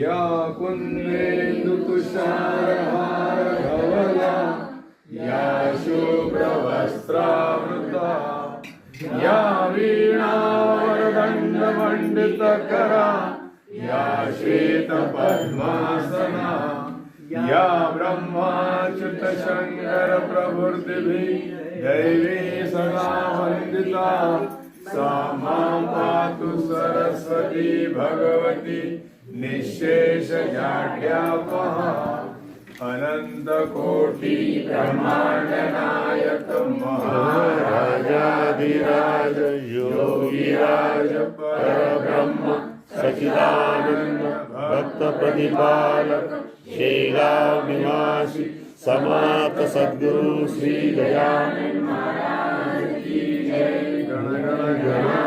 या कुन्देन्दु धवला या शुभ्रवस्त्रावृता या वीणावरदण्डमण्डितकरा या श्वेतपद्मासना या ब्रह्माच्युतशङ्करप्रभृतिभिः दैवी सदा वन्दिता सा मां सरस्वती भगवती निःशेषजाड्यापहा अनन्तकोटि ब्रह्माण्डनायक महाराजाधिराज योगिराज परब्रह्म सचिदानंद भक्त प्रतिपालक निवासी समात सद्गुरु श्री दयानंद गण गण